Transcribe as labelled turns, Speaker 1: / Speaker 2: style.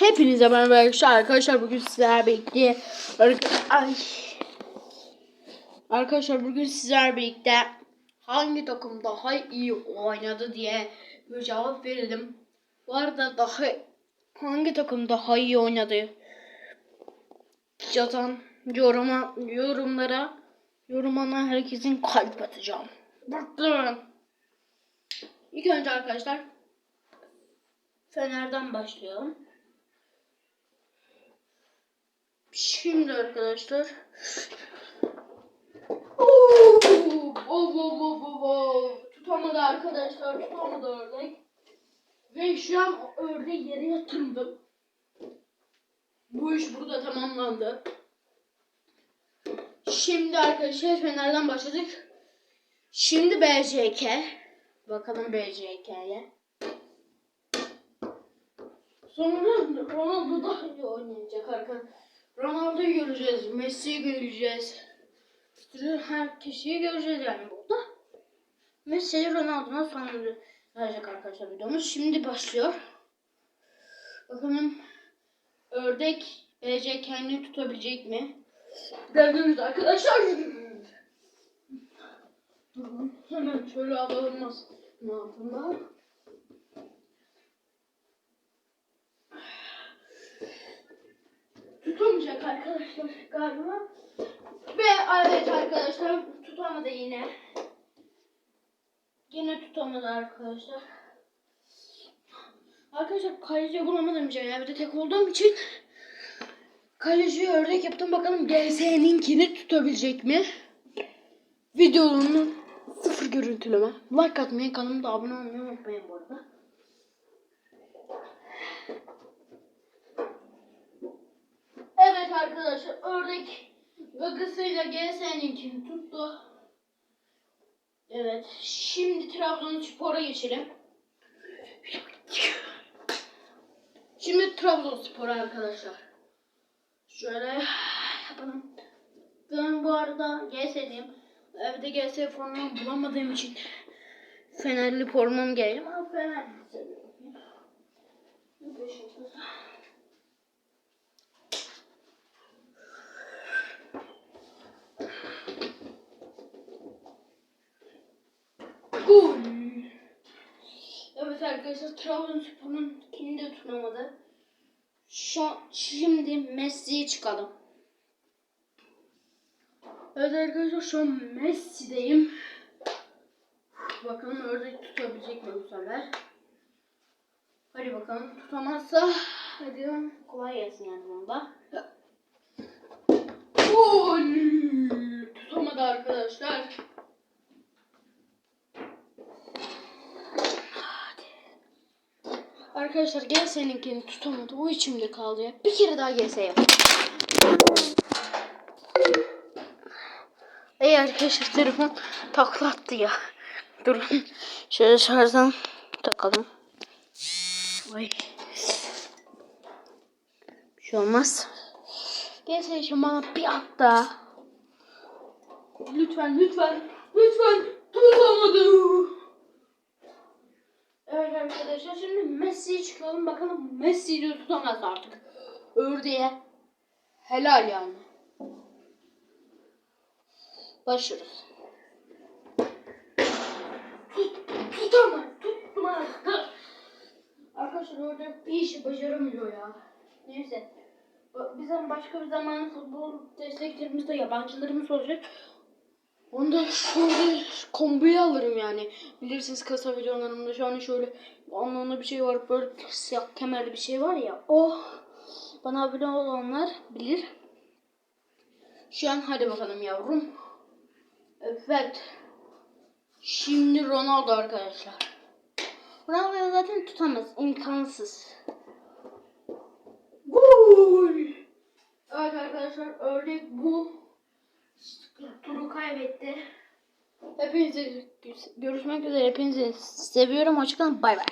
Speaker 1: Hepinize merhaba arkadaşlar. Bugün sizler birlikte. Arkadaşlar bugün sizler birlikte hangi takım daha iyi oynadı diye bir cevap verelim. Bu arada daha hangi takım daha iyi oynadı yazan yoruma yorumlara yorumana herkesin kalp atacağım. Bıktım. İlk önce arkadaşlar Fener'den başlayalım. Şimdi arkadaşlar. Oo, bo, bo, bo, bo, bo. Tutamadı arkadaşlar. Tutamadı ördek. Ve şu an ördeği yere yatırdım. Bu iş burada tamamlandı. Şimdi arkadaşlar Fener'den başladık. Şimdi BJK. Bakalım BJK'ye. Sonra Ronaldo daha iyi oynayacak arkadaşlar. Ronaldo'yu göreceğiz, Messi'yi göreceğiz. Her kişiyi göreceğiz yani burada. Messi Ronaldo'na sonunda verecek arkadaşlar videomuz. Şimdi başlıyor. Bakalım ördek BC kendini tutabilecek mi? Gördünüz arkadaşlar. Hemen şöyle alalım masanın arkadaşlar galiba. Ve evet arkadaşlar tutamadı yine. Yine tutamadı arkadaşlar. Arkadaşlar kaleci bulamadım ya bir de tek olduğum için kaleciyi ördek yaptım bakalım GS'ninkini tutabilecek mi? Videonun sıfır görüntüleme. Like atmayı kanalıma da abone olmayı unutmayın bu arada. Evet arkadaşlar ördek gagısıyla GS'ninkini tuttu. Evet şimdi Trabzonspor'a geçelim. Şimdi Trabzonspor'a arkadaşlar. Şöyle yapalım. Ben bu arada GS'liyim. Evde GS formumu bulamadığım için Fenerli formam geldim ama Fenerli seviyorum. Gol. Evet arkadaşlar Trabzonspor'un kimini de tutamadı. Şu, şimdi Messi'ye çıkalım. Evet arkadaşlar şu an Messi'deyim. Bakalım ördek tutabilecek mi bu sefer? Hadi bakalım tutamazsa hadi kolay gelsin yani bunda. Gol! Tutamadı arkadaşlar. Arkadaşlar gel seninkini tutamadı. O içimde kaldı ya. Bir kere daha GS yap. Ey arkadaşlar telefon takla ya. Durun. Şöyle şarjdan takalım. Vay. Bir şey olmaz. GS için bana bir at daha. Lütfen lütfen. Lütfen. Tutamadım. Evet arkadaşlar şimdi Messi'yi çıkalım bakalım Messi'yi de tutamaz artık. Ördeğe helal yani. Başlıyoruz. Tut, tutamaz, tutmaz. Arkadaşlar ördek bir işi başaramıyor ya. Neyse. Bizim başka bir zaman futbol desteklerimizde yabancılarımız olacak. Ondan şöyle kombiyi alırım yani. Bilirsiniz kasa videolarımda şu an şöyle anlamlı bir şey var. Böyle siyah kemerli bir şey var ya. O bana abone olanlar bilir. Şu an hadi bakalım yavrum. Evet. Şimdi Ronaldo arkadaşlar. Ronaldo'yu zaten tutamaz. imkansız. Gol. Evet arkadaşlar ördek bu turu kaybetti. Hepinize görüşmek üzere. Hepinizi seviyorum. Hoşçakalın. Bay bay.